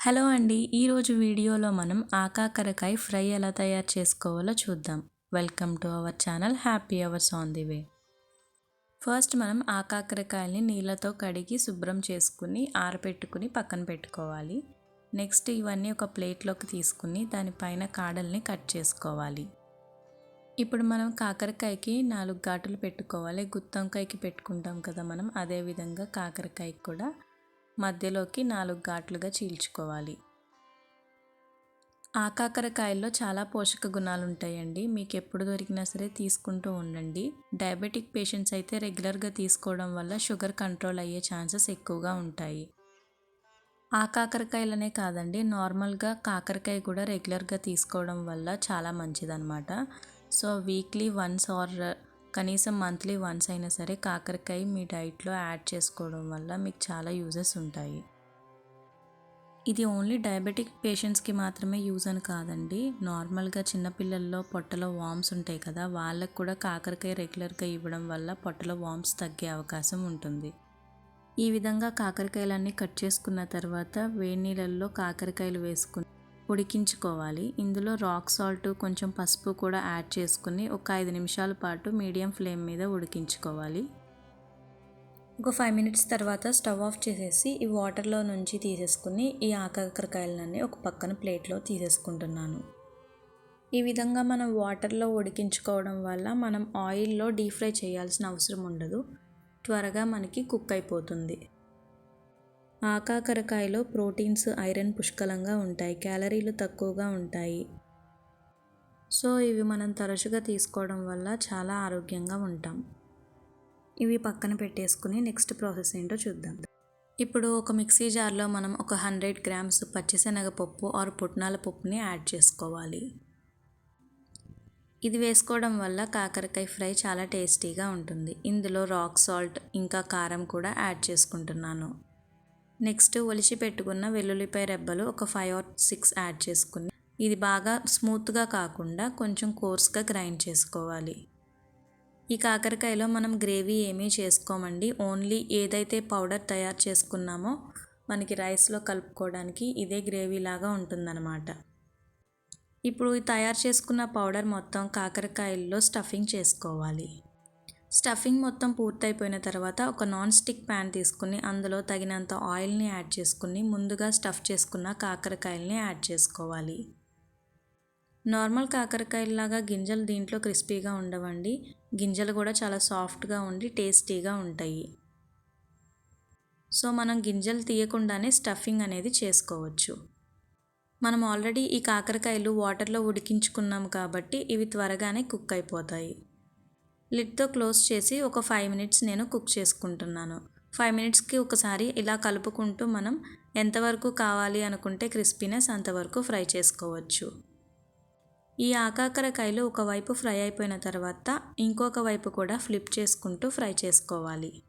Hello అండి ఈరోజు వీడియోలో మనం ఆకాకరకాయ ఫ్రై ఎలా తయారు చేసుకోవాలో చూద్దాం. Welcome to our channel happy hours on the way. First మనం ఆకాకరకాయల్ని నీళ్ళతో కడిగి శుభ్రం చేసుకుని ఆరబెట్టుకుని పక్కన పెట్టుకోవాలి. నెక్స్ట్ ఇవన్నీ ఒక ప్లేట్లోకి తీసుకుని దానిపైన కాడల్ని కట్ చేసుకోవాలి. ఇప్పుడు మనం కాకరకాయకి నాలుగు ఘాటులు పెట్టుకోవాలి. గుత్తంకాయకి పెట్టుకుంటాం కదా మనం అదేవిధంగా కాకరకాయకి కూడా మధ్యలోకి నాలుగు ఘాట్లుగా చీల్చుకోవాలి. ఆకాకరకాయల్లో చాలా పోషక గుణాలు ఉంటాయండి మీకు ఎప్పుడు దొరికినా సరే తీసుకుంటూ ఉండండి. డయాబెటిక్ పేషెంట్స్ అయితే రెగ్యులర్గా తీసుకోవడం వల్ల షుగర్ కంట్రోల్ అయ్యే ఛాన్సెస్ ఎక్కువగా ఉంటాయి. ఆ కాకరకాయలనే కాదండి నార్మల్గా కాకరకాయ కూడా రెగ్యులర్గా తీసుకోవడం వల్ల చాలా మంచిదన్నమాట. సో వీక్లీ వన్స్ ఆర్ కనీసం మంత్లీ వన్స్ అయినా సరే కాకరకాయ మీ డైట్లో యాడ్ చేసుకోవడం వల్ల మీకు చాలా యూజెస్ ఉంటాయి. ఇది ఓన్లీ డయాబెటిక్ పేషెంట్స్కి మాత్రమే యూజ్ అని కాదండి. నార్మల్గా చిన్నపిల్లల్లో పొట్టలో వామ్స్ ఉంటాయి కదా వాళ్ళకు కూడా కాకరకాయ రెగ్యులర్గా ఇవ్వడం వల్ల పొట్టలో వామ్స్ తగ్గే అవకాశం ఉంటుంది. ఈ విధంగా కాకరకాయలన్నీ కట్ చేసుకున్న తర్వాత వేడి నీళ్ళల్లో కాకరకాయలు వేసుకుని ఉడికించుకోవాలి. ఇందులో రాక్ సాల్ట్ కొంచెం పసుపు కూడా యాడ్ చేసుకుని ఒక ఐదు నిమిషాల పాటు మీడియం ఫ్లేమ్ మీద ఉడికించుకోవాలి. ఒక ఫైవ్ మినిట్స్ తర్వాత స్టవ్ ఆఫ్ చేసేసి ఈ వాటర్లో నుంచి తీసేసుకుని ఈ ఆకాకరకాయలన్నీ ఒక పక్కన ప్లేట్లో తీసేసుకుంటున్నాను. ఈ విధంగా మనం వాటర్లో ఉడికించుకోవడం వల్ల మనం ఆయిల్లో డీప్ ఫ్రై చేయాల్సిన అవసరం ఉండదు. త్వరగా మనకి కుక్ అయిపోతుంది. ఆకాకరకాయలో ప్రోటీన్స్ ఐరన్ పుష్కలంగా ఉంటాయి. క్యాలరీలు తక్కువగా ఉంటాయి. సో ఇవి మనం తరచుగా తీసుకోవడం వల్ల చాలా ఆరోగ్యంగా ఉంటాం. ఇవి పక్కన పెట్టేసుకుని నెక్స్ట్ ప్రాసెస్ ఏంటో చూద్దాం. ఇప్పుడు ఒక మిక్సీ జార్లో మనం ఒక హండ్రెడ్ గ్రామ్స్ పచ్చిశనగపప్పు ఆర్ పుట్నాల పప్పుని యాడ్ చేసుకోవాలి. ఇది వేసుకోవడం వల్ల కాకరకాయ ఫ్రై చాలా టేస్టీగా ఉంటుంది. ఇందులో రాక్ సాల్ట్ ఇంకా కారం కూడా యాడ్ చేసుకుంటున్నాను. నెక్స్ట్ ఒలిచి పెట్టుకున్న వెల్లుల్లిపాయ రెబ్బలు ఒక ఫైవ్ ఆర్ సిక్స్ యాడ్ చేసుకుని ఇది బాగా స్మూత్గా కాకుండా కొంచెం కోర్స్గా గ్రైండ్ చేసుకోవాలి. ఈ కాకరకాయలో మనం గ్రేవీ ఏమీ చేసుకోమండి. ఓన్లీ ఏదైతే పౌడర్ తయారు చేసుకున్నామో మనకి రైస్లో కలుపుకోవడానికి ఇదే గ్రేవీ లాగా ఉంటుందన్నమాట. ఇప్పుడు తయారు చేసుకున్న పౌడర్ మొత్తం కాకరకాయల్లో స్టఫింగ్ చేసుకోవాలి. స్టఫింగ్ మొత్తం పూర్తయిపోయిన తర్వాత ఒక నాన్ స్టిక్ ప్యాన్ తీసుకుని అందులో తగినంత ఆయిల్ని యాడ్ చేసుకుని ముందుగా స్టఫ్ చేసుకున్న కాకరకాయల్ని యాడ్ చేసుకోవాలి. నార్మల్ కాకరకాయలాగా గింజలు దీంట్లో క్రిస్పీగా ఉండవండి. గింజలు కూడా చాలా సాఫ్ట్గా ఉండి టేస్టీగా ఉంటాయి. సో మనం గింజలు తీయకుండానే స్టఫింగ్ అనేది చేసుకోవచ్చు. మనం ఆల్రెడీ ఈ కాకరకాయలు వాటర్లో ఉడికించుకున్నాం కాబట్టి ఇవి త్వరగానే కుక్ అయిపోతాయి. లిడ్తో క్లోజ్ చేసి ఒక ఫైవ్ మినిట్స్ నేను కుక్ చేసుకుంటున్నాను. ఫైవ్ మినిట్స్కి ఒకసారి ఇలా కలుపుకుంటూ మనం ఎంతవరకు కావాలి అనుకుంటే క్రిస్పీనెస్ అంతవరకు ఫ్రై చేసుకోవచ్చు. ఈ ఆకాకరకాయలు ఒకవైపు ఫ్రై అయిపోయిన తర్వాత ఇంకొక వైపు కూడా ఫ్లిప్ చేసుకుంటూ ఫ్రై చేసుకోవాలి.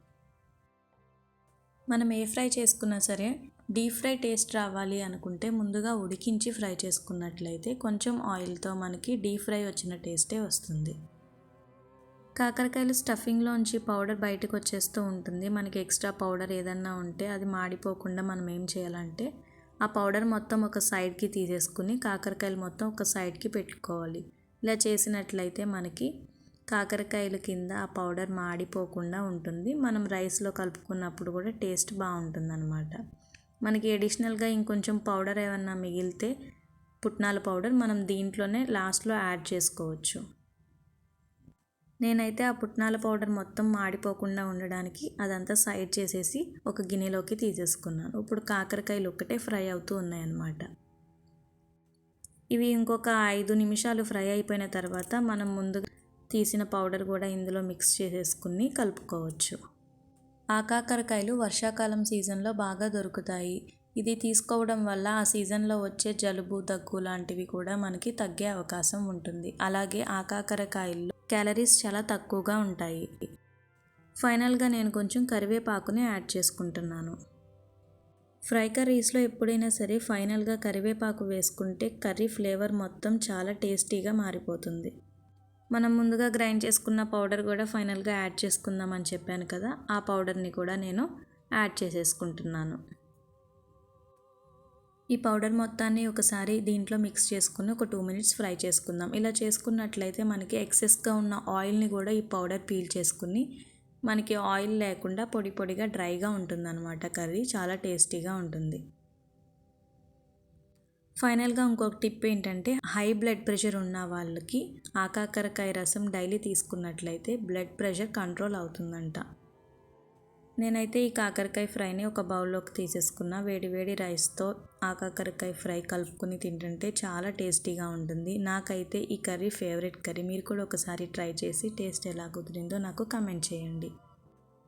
మనం ఏ ఫ్రై చేసుకున్నా సరే డీప్ ఫ్రై టేస్ట్ రావాలి అనుకుంటే ముందుగా ఉడికించి ఫ్రై చేసుకున్నట్లయితే కొంచెం ఆయిల్తో మనకి డీప్ ఫ్రై వచ్చిన టేస్టే వస్తుంది. కాకరకాయలు స్టఫింగ్లోంచి పౌడర్ బయటకు వచ్చేస్తూ ఉంటుంది. మనకి ఎక్స్ట్రా పౌడర్ ఏదన్నా ఉంటే అది మాడిపోకుండా మనం ఏం చేయాలంటే ఆ పౌడర్ మొత్తం ఒక సైడ్కి తీసేసుకుని కాకరకాయలు మొత్తం ఒక సైడ్కి పెట్టుకోవాలి. ఇలా చేసినట్లయితే మనకి కాకరకాయల కింద ఆ పౌడర్ మాడిపోకుండా ఉంటుంది. మనం రైస్లో కలుపుకున్నప్పుడు కూడా టేస్ట్ బాగుంటుంది అనమాట మనకి అడిషనల్గా ఇంకొంచెం పౌడర్ ఏమన్నా మిగిలితే పుట్నాల పౌడర్ మనం దీంట్లోనే లాస్ట్లో యాడ్ చేసుకోవచ్చు. నేనైతే ఆ పుట్నాల పౌడర్ మొత్తం మాడిపోకుండా ఉండడానికి అదంతా సైడ్ చేసేసి ఒక గిన్నెలోకి తీసేసుకున్నాను. ఇప్పుడు కాకరకాయలు ఒక్కటే ఫ్రై అవుతూ ఉన్నాయన్నమాట. ఇవి ఇంకొక ఐదు నిమిషాలు ఫ్రై అయిపోయిన తర్వాత మనం ముందుగా తీసిన పౌడర్ కూడా ఇందులో మిక్స్ చేసేసుకుని కలుపుకోవచ్చు. ఆ కాకరకాయలు వర్షాకాలం సీజన్లో బాగా దొరుకుతాయి. ఇది తీసుకోవడం వల్ల ఆ సీజన్లో వచ్చే జలుబు దగ్గు లాంటివి కూడా మనకి తగ్గే అవకాశం ఉంటుంది. అలాగే ఆకాకరకాయల్లో క్యాలరీస్ చాలా తక్కువగా ఉంటాయి. ఫైనల్గా నేను కొంచెం కరివేపాకుని యాడ్ చేసుకుంటున్నాను. ఫ్రై కర్రీస్లో ఎప్పుడైనా సరే ఫైనల్గా కరివేపాకు వేసుకుంటే కర్రీ ఫ్లేవర్ మొత్తం చాలా టేస్టీగా మారిపోతుంది. మనం ముందుగా గ్రైండ్ చేసుకున్న పౌడర్ కూడా ఫైనల్గా యాడ్ చేసుకుందామని చెప్పాను కదా ఆ పౌడర్ని కూడా నేను యాడ్ చేసేసుకుంటున్నాను. ఈ పౌడర్ మొత్తాన్ని ఒకసారి దీంట్లో మిక్స్ చేసుకుని ఒక టూ మినిట్స్ ఫ్రై చేసుకుందాం. ఇలా చేసుకున్నట్లయితే మనకి ఎక్సెస్గా ఉన్న ఆయిల్ని కూడా ఈ పౌడర్ పీల్ చేసుకుని మనకి ఆయిల్ లేకుండా పొడి పొడిగా డ్రైగా ఉంటుందన్నమాట కర్రీ. చాలా టేస్టీగా ఉంటుంది. ఫైనల్గా ఇంకొక టిప్ ఏంటంటే హై బ్లడ్ ప్రెషర్ ఉన్న వాళ్ళకి ఆకాకరకాయ రసం డైలీ తీసుకున్నట్లయితే బ్లడ్ ప్రెషర్ కంట్రోల్ అవుతుందంట. నేనైతే ఈ కాకరకాయ ఫ్రైని ఒక బౌల్లోకి తీసేసుకున్న. వేడి వేడి రైస్తో కాకరకాయ ఫ్రై కలుపుకొని తింటుంటే చాలా టేస్టీగా ఉంటుంది. నాకైతే ఈ కర్రీ ఫేవరెట్ కర్రీ. మీరు కూడా ఒకసారి ట్రై చేసి టేస్ట్ ఎలా కుదిరిందో నాకు కమెంట్ చేయండి.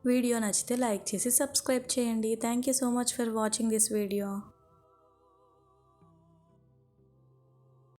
వీడియో నచ్చితే లైక్ చేసి సబ్స్క్రైబ్ చేయండి. Thank you so much for watching this video.